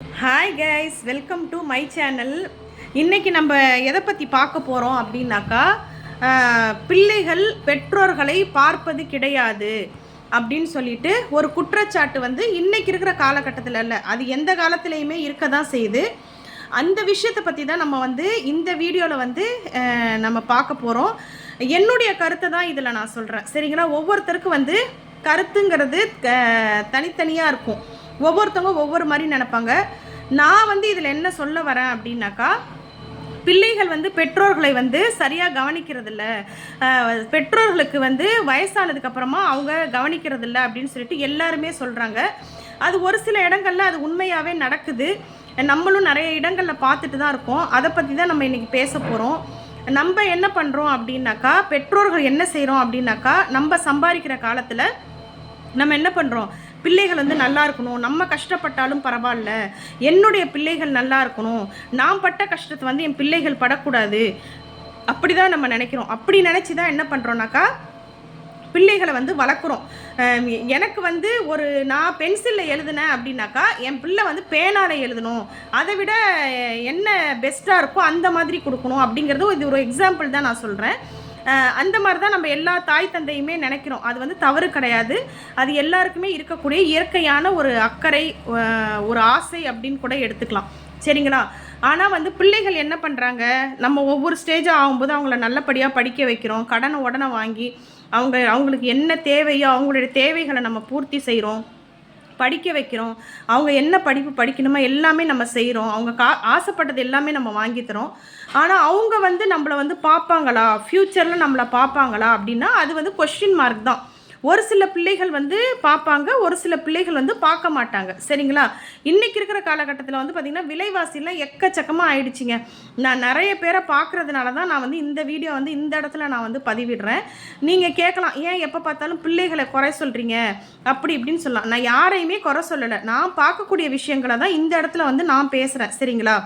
Hi guys welcome to my channel இன்றைக்கி நம்ம எதை பற்றி பார்க்க போகிறோம் அப்படின்னாக்கா பிள்ளைகள் பெற்றோர்களை பார்ப்பது கிடையாது அப்படின்னு சொல்லிட்டு ஒரு குற்றச்சாட்டு வந்து இன்றைக்கி இருக்கிற காலகட்டத்தில் இல்லை. அது எந்த காலத்துலேயுமே இருக்க தான் செய்யுது. அந்த விஷயத்தை பற்றி தான் நம்ம வந்து இந்த வீடியோவில் வந்து நம்ம பார்க்க போகிறோம் என்னுடைய கருத்தை தான் இதில் நான் சொல்கிறேன் சரிங்களா? ஒவ்வொருத்தருக்கும் வந்து கருத்துங்கிறது தனித்தனியாக இருக்கும். ஒவ்வொருத்தவங்க ஒவ்வொரு மாதிரி நினைப்பாங்க. நான் வந்து இதில் என்ன சொல்ல வரேன் அப்படின்னாக்கா பிள்ளைகள் வந்து பெற்றோர்களை வந்து சரியாக கவனிக்கிறதில்ல. பெற்றோர்களுக்கு வந்து வயசானதுக்கப்புறமா அவங்க கவனிக்கிறதில்ல அப்படின்னு சொல்லிட்டு எல்லாருமே சொல்கிறாங்க அது ஒரு சில இடங்களில் அது உண்மையாகவே நடக்குது. நம்மளும் நிறைய இடங்களில் பார்த்துட்டு தான் இருக்கோம். அதை பற்றி தான் நம்ம இன்றைக்கி பேச போகிறோம் நம்ம என்ன பண்ணுறோம் அப்படின்னாக்கா பெற்றோர்கள் என்ன செய்கிறோம் அப்படின்னாக்கா நம்ம சம்பாதிக்கிற காலத்தில் நம்ம என்ன பண்ணுறோம் பிள்ளைகள் வந்து நல்லா இருக்கணும். நம்ம கஷ்டப்பட்டாலும் பரவாயில்ல. என்னுடைய பிள்ளைகள் நல்லா இருக்கணும். நான் பட்ட கஷ்டத்தை வந்து என் பிள்ளைகள் படக்கூடாது. அப்படி தான் நம்ம நினைக்கிறோம். அப்படி நினச்சி தான் என்ன பண்ணுறோன்னாக்கா பிள்ளைகளை வந்து வளர்க்குறோம். எனக்கு வந்து ஒரு நான் பென்சிலில் எழுதுனேன் அப்படின்னாக்கா என் பிள்ளை வந்து பேனால் எழுதணும். அதை விட என்ன பெஸ்ட்டாக இருக்கோ அந்த மாதிரி கொடுக்கணும் அப்படிங்கிறது இது ஒரு எக்ஸாம்பிள் தான் நான் சொல்கிறேன் அந்த மாதிரி தான் நம்ம எல்லா தாய் தந்தையுமே நினைக்கிறோம். அது வந்து தவறு கிடையாது. அது எல்லாருக்குமே இருக்கக்கூடிய இயற்கையான ஒரு அக்கறை ஒரு ஆசை அப்படின்னு கூட எடுத்துக்கலாம். சரிங்களா? ஆனால் வந்து பிள்ளைகள் என்ன பண்ணுறாங்க நம்ம ஒவ்வொரு ஸ்டேஜாக ஆகும்போது அவங்கள நல்லபடியாக படிக்க வைக்கிறோம். கடனை உடனே வாங்கி அவங்க அவங்களுக்கு என்ன தேவையோ அவங்களுடைய தேவைகளை நம்ம பூர்த்தி செய்கிறோம் படிக்க வைக்கிறோம். அவங்க என்ன படிப்பு படிக்கணுமோ எல்லாமே நம்ம செய்கிறோம் அவங்க கா ஆசைப்பட்டது எல்லாமே நம்ம வாங்கி தரோம். ஆனால் அவங்க வந்து நம்மளை வந்து பார்ப்பாங்களா ஃப்யூச்சரில் நம்மளை பார்ப்பாங்களா அப்படின்னா அது வந்து கொஸ்டின் மார்க் தான். ஒரு சில பிள்ளைகள் வந்து பார்ப்பாங்க ஒரு சில பிள்ளைகள் வந்து பார்க்க மாட்டாங்க. சரிங்களா? இன்றைக்கி இருக்கிற காலகட்டத்தில் வந்து பார்த்திங்கன்னா விலைவாசிலாம் எக்கச்சக்கமாக ஆயிடுச்சுங்க. நான் நிறைய பேரை பார்க்குறதுனால தான் நான் வந்து இந்த வீடியோ வந்து இந்த இடத்துல நான் வந்து பதிவிடுறேன். நீங்கள் கேட்கலாம் ஏன் எப்போ பார்த்தாலும் பிள்ளைகளை குறை சொல்கிறீங்க அப்படி இப்படின்னு சொல்லலாம். நான் யாரையுமே குறை சொல்லலை. நான் பார்க்கக்கூடிய விஷயங்களை தான் இந்த இடத்துல வந்து நான் பேசுகிறேன் சரிங்களா?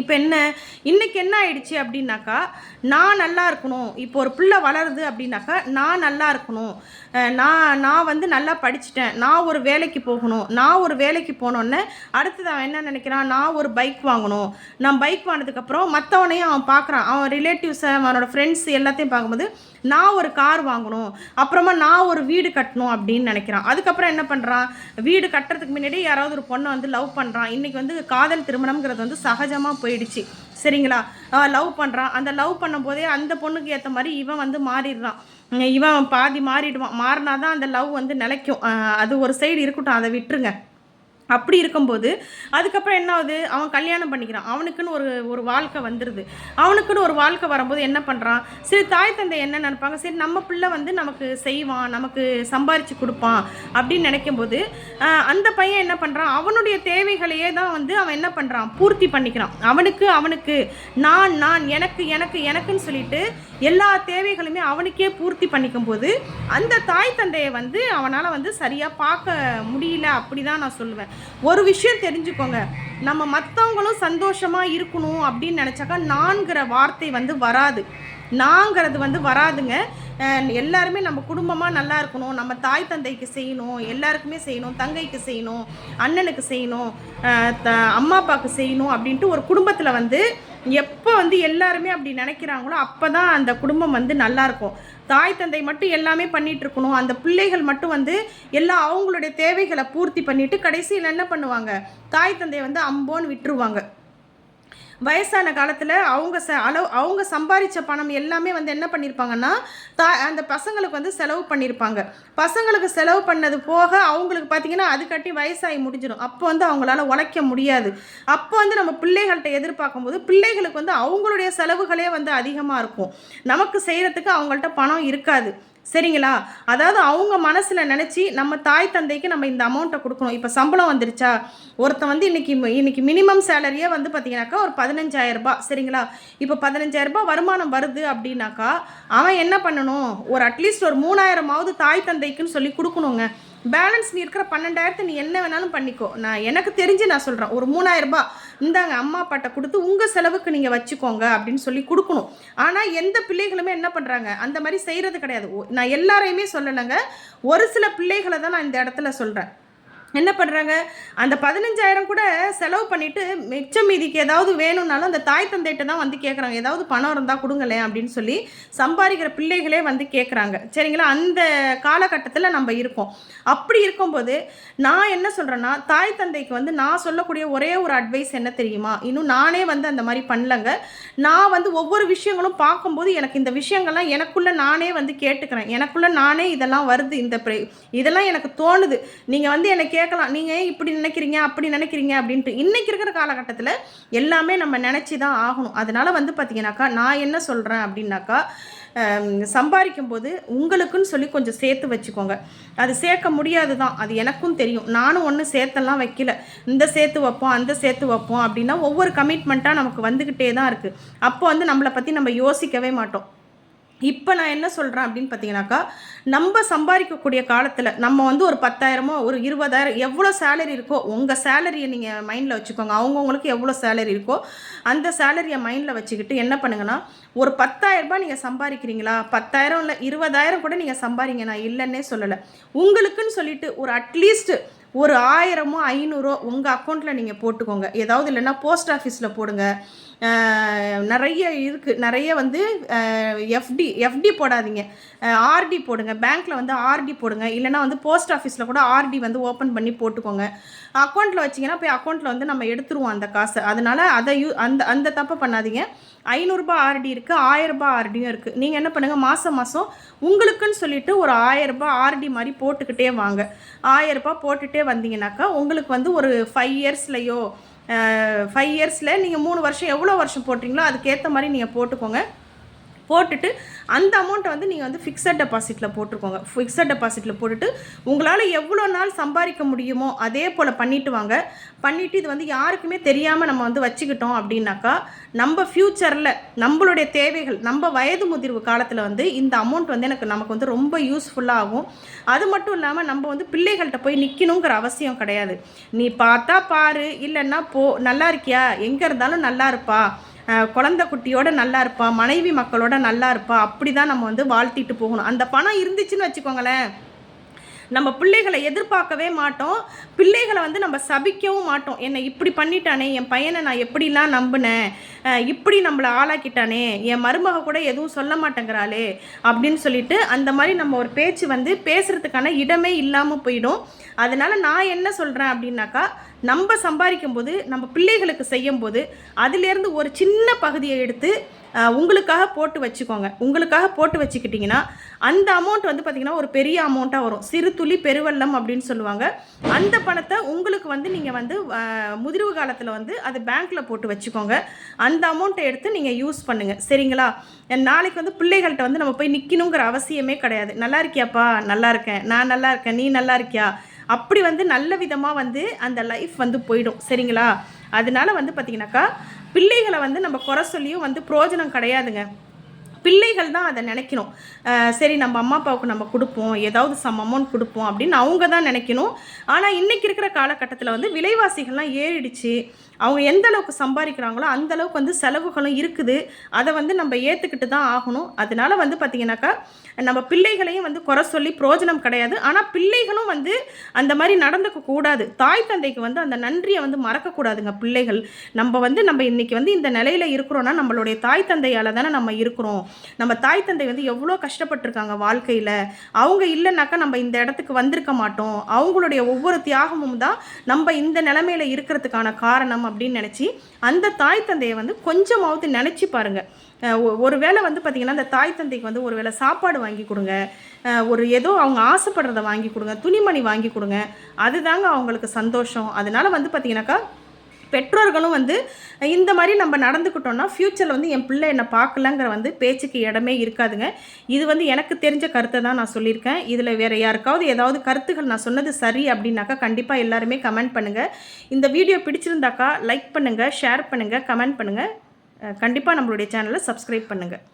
இப்போ என்ன? இன்னைக்கு என்ன ஆயிடுச்சு அப்படின்னாக்கா நான் நல்லா இருக்கணும். இப்போ ஒரு பிள்ளை வளருது அப்படின்னாக்கா நான் நல்லா இருக்கணும். நான் நான் வந்து நல்லா படிச்சிட்டேன். நான் ஒரு வேலைக்கு போகணும். நான் ஒரு வேலைக்கு போனோன்னே அடுத்தது அவன் என்ன நினைக்கிறான்? நான் ஒரு பைக் வாங்கணும். நான் பைக் வாங்கினதுக்கப்புறம் மற்றவனையும் அவன் பார்க்குறான். அவன் ரிலேட்டிவ்ஸை அவனோட ஃப்ரெண்ட்ஸ் எல்லாத்தையும் பார்க்கும்போது நான் ஒரு கார் வாங்கணும். அப்புறமா நான் ஒரு வீடு கட்டணும் அப்படின்னு நினைக்கிறான். அதுக்கப்புறம் என்ன பண்ணுறான் வீடு கட்டுறதுக்கு முன்னாடி யாராவது ஒரு பொண்ணை வந்து லவ் பண்ணுறான் இன்றைக்கி வந்து காதல் திருமணம்ங்கிறது வந்து சகஜமாக போயிடுச்சு. சரிங்களா? லவ் பண்ணுறான் அந்த லவ் பண்ணும்போதே அந்த பொண்ணுக்கு ஏற்ற மாதிரி இவன் வந்து மாறிடுறான். இவன் பாதி மாறிடுவான். மாறினா தான் அந்த லவ் வந்து நிலைக்கும். அது ஒரு சைடு இருக்கட்டும். அதை விட்டுருங்க. அப்படி இருக்கும்போது அதுக்கப்புறம் என்ன ஆகுது? அவன் கல்யாணம் பண்ணிக்கிறான். அவனுக்குன்னு ஒரு ஒரு வாழ்க்கை வந்துடுது அவனுக்குன்னு ஒரு வாழ்க்கை வரும்போது என்ன பண்ணுறான் சரி தாய் தந்தை என்ன நினைப்பாங்க? சரி நம்ம பிள்ளை வந்து நமக்கு செய்வான் நமக்கு சம்பாரித்து கொடுப்பான் அப்படின்னு நினைக்கும்போது அந்த பையன் என்ன பண்ணுறான் அவனுடைய தேவைகளையே தான் வந்து அவன் என்ன பண்ணுறான் பூர்த்தி பண்ணிக்கிறான். அவனுக்கு அவனுக்கு நான் நான் எனக்கு எனக்கு எனக்குன்னு சொல்லிட்டு எல்லா தேவைகளுமே அவனுக்கே பூர்த்தி பண்ணிக்கும் போது அந்த தாய் தந்தையை வந்து அவனால் வந்து சரியாக பார்க்க முடியல. அப்படி தான் நான் சொல்லுவேன். ஒரு விஷயம் தெரிஞ்சுக்கோங்க. நம்ம மற்றவங்களும் சந்தோஷமாக இருக்கணும் அப்படின்னு நினச்சாக்கா நான்கிற வார்த்தை வந்து வராது. நாங்கிறது வந்து வராதுங்க. எல்லாருமே நம்ம குடும்பமாக நல்லா இருக்கணும். நம்ம தாய் தந்தைக்கு செய்யணும். எல்லாருக்குமே செய்யணும். தங்கைக்கு செய்யணும். அண்ணனுக்கு செய்யணும். த- அம்மா அப்பாவுக்கு செய்யணும் அப்படின்ட்டு ஒரு குடும்பத்தில் வந்து எப்போ வந்து எல்லாருமே அப்படி நினைக்கிறாங்களோ அப்போ தான் அந்த குடும்பம் வந்து நல்லாயிருக்கும் தாய் தந்தை மட்டும் எல்லாமே பண்ணிட்டு இருக்கணும் அந்த பிள்ளைகள் மட்டும் வந்து எல்லா அவங்களுடைய தேவைகளை பூர்த்தி பண்ணிட்டு கடைசியில் என்ன பண்ணுவாங்க? தாய் தந்தையை வந்து அம்போன்னு விட்டுருவாங்க. வயசான காலத்தில் அவங்க ச அளவு அவங்க சம்பாதிச்ச பணம் எல்லாமே வந்து என்ன பண்ணியிருப்பாங்கன்னா தா அந்த பசங்களுக்கு வந்து செலவு பண்ணியிருப்பாங்க பசங்களுக்கு செலவு பண்ணது போக அவங்களுக்கு பார்த்திங்கன்னா அது கட்டி வயசாகி முடிஞ்சிடும். அப்போ வந்து அவங்களால உழைக்க முடியாது. அப்போ வந்து நம்ம பிள்ளைகள்கிட்ட எதிர்பார்க்கும் போது பிள்ளைகளுக்கு வந்து அவங்களுடைய செலவுகளே வந்து அதிகமாக இருக்கும். நமக்கு செய்கிறதுக்கு அவங்கள்ட்ட பணம் இருக்காது. சரிங்களா? அதாவது அவங்க மனசில் நினச்சி நம்ம தாய் தந்தைக்கு நம்ம இந்த அமௌண்ட்டை கொடுக்கணும். இப்போ சம்பளம் வந்துருச்சா? ஒருத்தன் வந்து இன்றைக்கி இன்றைக்கி மினிமம் சேலரியே வந்து பார்த்தீங்கன்னாக்கா ஒரு பதினஞ்சாயிரரூபா சரிங்களா? இப்போ பதினஞ்சாயிரரூபா வருமானம் வருது அப்படின்னாக்கா அவன் என்ன பண்ணணும்? ஒரு அட்லீஸ்ட் ஒரு மூணாயிரமாவது தாய் தந்தைக்குன்னு சொல்லி கொடுக்கணுங்க. பேலன்ஸ் நீ இருக்கிற பன்னெண்டாயிரத்தை நீ என்ன வேணாலும் பண்ணிக்கோ. நான் எனக்கு தெரிஞ்சு நான் சொல்கிறேன் ஒரு மூணாயிரம் இந்தாங்க அம்மா அப்பாட்ட கொடுத்து உங்கள் செலவுக்கு நீங்கள் வச்சுக்கோங்க அப்படின்னு சொல்லி கொடுக்கணும். ஆனால் எந்த பிள்ளைகளுமே என்ன பண்ணுறாங்க அந்த மாதிரி செய்கிறது கிடையாது. நான் எல்லாரையுமே சொல்லலைங்க. ஒரு சில பிள்ளைகளை தான் நான் இந்த இடத்துல சொல்கிறேன் என்ன பண்ணுறாங்க அந்த பதினஞ்சாயிரம் கூட செலவு பண்ணிவிட்டு மிச்சம் மீதிக்கு ஏதாவது வேணும்னாலும் அந்த தாய் தந்தைகிட்ட தான் வந்து கேட்குறாங்க ஏதாவது பணம் இருந்தால் கொடுங்களேன் அப்படின்னு சொல்லி சம்பாதிக்கிற பிள்ளைகளே வந்து கேட்குறாங்க சரிங்களா? அந்த காலகட்டத்தில் நம்ம இருக்கோம். அப்படி இருக்கும்போது நான் என்ன சொல்கிறேன்னா தாய் தந்தைக்கு வந்து நான் சொல்லக்கூடிய ஒரே ஒரு அட்வைஸ் என்ன தெரியுமா? இன்னும் நானே வந்து அந்த மாதிரி பண்ணலங்க. நான் வந்து ஒவ்வொரு விஷயங்களும் பார்க்கும்போது எனக்கு இந்த விஷயங்கள்லாம் எனக்குள்ளே நானே வந்து கேட்டுக்கிறேன். எனக்குள்ளே நானே இதெல்லாம் வருது. இந்த இதெல்லாம் எனக்கு தோணுது. நீங்கள் வந்து எனக்கு கேட்கலாம். நீங்கள் இப்படி நினைக்கிறீங்க? அப்படி நினைக்கிறீங்க? அப்படின்ட்டு இன்றைக்கி இருக்கிற காலகட்டத்தில் எல்லாமே நம்ம நினச்சி தான் ஆகணும். அதனால் வந்து பார்த்தீங்கன்னாக்கா நான் என்ன சொல்கிறேன் அப்படின்னாக்கா சம்பாதிக்கும் போது உங்களுக்குன்னு சொல்லி கொஞ்சம் சேர்த்து வச்சுக்கோங்க. அது சேர்க்க முடியாது தான் அது எனக்கும் தெரியும். நானும் ஒன்றும் சேர்த்தெல்லாம் வைக்கல. இந்த சேர்த்து வைப்போம் அந்த சேர்த்து வைப்போம் அப்படின்னா ஒவ்வொரு கமிட்மெண்ட்டாக நமக்கு வந்துக்கிட்டே தான் இருக்குது அப்போ வந்து நம்மளை பற்றி நம்ம யோசிக்கவே மாட்டோம். இப்போ நான் என்ன சொல்கிறேன் அப்படின்னு பார்த்தீங்கன்னாக்கா நம்ம சம்பாதிக்கக்கூடிய காலத்தில் நம்ம வந்து ஒரு பத்தாயிரமோ ஒரு இருபதாயிரம் எவ்வளோ சேலரி இருக்கோ உங்கள் சேலரியை நீங்கள் மைண்டில் வச்சுக்கோங்க. அவங்கவுங்களுக்கு எவ்வளோ சேலரி இருக்கோ அந்த சேலரியை மைண்டில் வச்சுக்கிட்டு என்ன பண்ணுங்கன்னா ஒரு பத்தாயிரரூபா நீங்கள் சம்பாதிக்கிறீங்களா? பத்தாயிரம் இல்லை இருபதாயிரம் கூட நீங்கள் சம்பாதிங்க. நான் இல்லைன்னே சொல்லலை. உங்களுக்குன்னு சொல்லிட்டு ஒரு அட்லீஸ்ட்டு ஒரு ஆயிரமோ ஐநூறோ உங்கள் அக்கௌண்ட்டில் நீங்கள் போட்டுக்கோங்க. ஏதாவது இல்லைன்னா போஸ்ட் ஆஃபீஸில் போடுங்க. நிறைய இருக்குது நிறைய வந்து எஃப்டி எஃப்டி போடாதீங்க. ஆர்டி போடுங்க. பேங்க்கில் வந்து ஆர்டி போடுங்க. இல்லைனா வந்து போஸ்ட் ஆஃபீஸில் கூட ஆர்டி வந்து ஓப்பன் பண்ணி போட்டுக்கோங்க. அக்கௌண்ட்டில் வச்சிங்கன்னா போய் அக்கௌண்ட்டில் வந்து நம்ம எடுத்துருவோம் அந்த காசை. அதனால் அதை யூ அந்த அந்த தப்பை பண்ணாதீங்க. ஐநூறுரூபா ஆர்டி இருக்குது ஆயிரரூபா ஆர்டியும் இருக்குது நீங்கள் என்ன பண்ணுங்கள் மாதம் மாதம் உங்களுக்குன்னு சொல்லிட்டு ஒரு ஆயிரரூபா ஆர்டி மாதிரி போட்டுக்கிட்டே வாங்க. ஆயிரரூபா போட்டுகிட்டே வந்தீங்கன்னாக்கா உங்களுக்கு வந்து ஒரு ஃபைவ் இயர்ஸ்லையோ ஃபைவ் இயர்ஸில் நீங்கள் மூணு வருஷம் எவ்வளோ வருஷம் போட்டிங்களோ அதுக்கேற்ற மாதிரி நீங்கள் போட்டுக்கோங்க. போட்டுட்டு அந்த அமௌண்ட்டை வந்து நீங்கள் வந்து ஃபிக்ஸட் டெபாசிட்டில் போட்டுருக்கோங்க. ஃபிக்ஸட் டெபாசிட்டில் போட்டுட்டு உங்களால் எவ்வளோ நாள் சம்பாதிக்க முடியுமோ அதே போல் பண்ணிட்டு வாங்க. பண்ணிவிட்டு இது வந்து யாருக்குமே தெரியாமல் நம்ம வந்து வச்சுக்கிட்டோம் அப்படின்னாக்கா நம்ம ஃப்யூச்சரில் நம்மளுடைய தேவைகள் நம்ம வயது முதிர்வு காலத்தில் வந்து இந்த அமௌண்ட் வந்து எனக்கு நமக்கு வந்து ரொம்ப யூஸ்ஃபுல்லாக ஆகும். அது மட்டும் இல்லாமல் நம்ம வந்து பிள்ளைகள்கிட்ட போய் நிற்கணுங்கிற அவசியம் கிடையாது. நீ பார்த்தா பாரு இல்லைன்னா போ நல்லா இருக்கியா? எங்கே இருந்தாலும் நல்லா இருப்பா. குழந்த குட்டியோட நல்லா இருப்பா மனைவி மக்களோட நல்லா இருப்பா அப்படி தான் நம்ம வந்து வாழ்த்திட்டு போகணும். அந்த பணம் இருந்துச்சுன்னு வச்சுக்கோங்களேன். நம்ம பிள்ளைகளை எதிர்பார்க்கவே மாட்டோம். பிள்ளைகளை வந்து நம்ம சபிக்கவும் மாட்டோம். என்னை இப்படி பண்ணிட்டானே என் பையனை நான் எப்படிலாம் நம்பினேன்? இப்படி நம்மளை ஆளாக்கிட்டானே? என் மருமக கூட எதுவும் சொல்ல மாட்டேங்கிறாளே? அப்படின்னு சொல்லிட்டு அந்த மாதிரி நம்ம ஒரு பேச்சு வந்து பேசுகிறதுக்கான இடமே இல்லாமல் போயிடும். அதனால் நான் என்ன சொல்கிறேன் அப்படின்னாக்கா நம்ம சம்பாதிக்கும் போது நம்ம பிள்ளைகளுக்கு செய்யும் போது அதுலேருந்து ஒரு சின்ன பகுதியை எடுத்து உங்களுக்காக போட்டு வச்சுக்கோங்க. உங்களுக்காக போட்டு வச்சுக்கிட்டிங்கன்னா அந்த அமௌண்ட் வந்து பார்த்திங்கன்னா ஒரு பெரிய அமௌண்ட்டாக வரும். சிறு துளி பெருவெள்ளம் அப்படின்னு சொல்லுவாங்க. அந்த பணத்தை உங்களுக்கு வந்து நீங்கள் வந்து முதிர்வு காலத்தில் வந்து அது பேங்க்கில் போட்டு வச்சுக்கோங்க. அந்த அமௌண்ட்டை எடுத்து நீங்கள் யூஸ் பண்ணுங்கள் சரிங்களா? நாளைக்கு வந்து பிள்ளைகள்கிட்ட வந்து நம்ம போய் நிற்கணுங்கிற அவசியமே கிடையாது. நல்லா இருக்கியாப்பா? நல்லா இருக்கேன். நான் நல்லா இருக்கேன். நீ நல்லா இருக்கியா? அப்படி வந்து நல்ல விதமாக வந்து அந்த லைஃப் வந்து போயிடும். சரிங்களா? அதனால வந்து பார்த்திங்கனாக்கா பிள்ளைகளை வந்து நம்ம குறை சொல்லியும் வந்து பிரயோஜனம் கிடையாதுங்க. பிள்ளைகள் தான் அதை நினைக்கணும். சரி நம்ம அம்மா அப்பாவுக்கு நம்ம கொடுப்போம். ஏதாவது சம் அமௌண்ட் கொடுப்போம் அப்படின்னு அவங்க தான் நினைக்கணும். ஆனால் இன்றைக்கி இருக்கிற காலகட்டத்தில் வந்து விலைவாசிகள்லாம் ஏறிடுச்சு. அவங்க எந்த அளவுக்கு சம்பாதிக்கிறாங்களோ அந்த அளவுக்கு வந்து செலவுகளும் இருக்குது. அதை வந்து நம்ம ஏற்றுக்கிட்டு தான் ஆகணும். அதனால வந்து பார்த்திங்கனாக்கா நம்ம பிள்ளைகளையும் வந்து குறை சொல்லி பிரோஜனம் கிடையாது. ஆனால் பிள்ளைகளும் வந்து அந்த மாதிரி நடந்துக்க கூடாது. தாய் தந்தைக்கு வந்து அந்த நன்றியை வந்து மறக்கக்கூடாதுங்க பிள்ளைகள். நம்ம வந்து நம்ம இன்றைக்கி வந்து இந்த நிலையில் இருக்கிறோன்னா நம்மளுடைய தாய் தந்தையால் தானே நம்ம இருக்கிறோம். நம்ம தாய் தந்தை வந்து எவ்வளோ கஷ்டப்பட்டிருக்காங்க வாழ்க்கையில். அவங்க இல்லைனாக்கா நம்ம இந்த இடத்துக்கு வந்திருக்க மாட்டோம். அவங்களுடைய ஒவ்வொரு தியாகமும் தான் நம்ம இந்த நிலமையில இருக்கிறதுக்கான காரணம் அப்படின்னு நினச்சி அந்த தாய் தந்தையை வந்து கொஞ்சமாவது நினச்சி பாருங்கள் ஒரு வேளை வந்து பார்த்திங்கன்னா அந்த தாய் தந்தைக்கு வந்து ஒரு வேளை சாப்பாடு வாங்கி கொடுங்க. ஒரு ஏதோ அவங்க ஆசைப்படுறத வாங்கி கொடுங்க. துணிமணி வாங்கி கொடுங்க. அதுதாங்க அவங்களுக்கு சந்தோஷம். அதனால் வந்து பார்த்திங்கனாக்கா பெற்றோர்களும் வந்து இந்த மாதிரி நம்ம நடந்துக்கிட்டோம்னா ஃப்யூச்சரில் வந்து என் பிள்ளை என்னை பார்க்கலங்கிற வந்து பேச்சுக்கு இடமே இருக்காதுங்க. இது வந்து எனக்கு தெரிஞ்ச கருத்தை தான் நான் சொல்லியிருக்கேன். இதில் வேறு யாருக்காவது ஏதாவது கருத்துகள் நான் சொன்னது சரி அப்படின்னாக்கா கண்டிப்பாக எல்லாருமே கமெண்ட் பண்ணுங்கள் இந்த வீடியோ பிடிச்சிருந்தாக்கா லைக் பண்ணுங்கள் ஷேர் பண்ணுங்கள் கமெண்ட் பண்ணுங்கள் கண்டிப்பாக நம்மளுடைய சேனலை சப்ஸ்கிரைப் பண்ணுங்கள்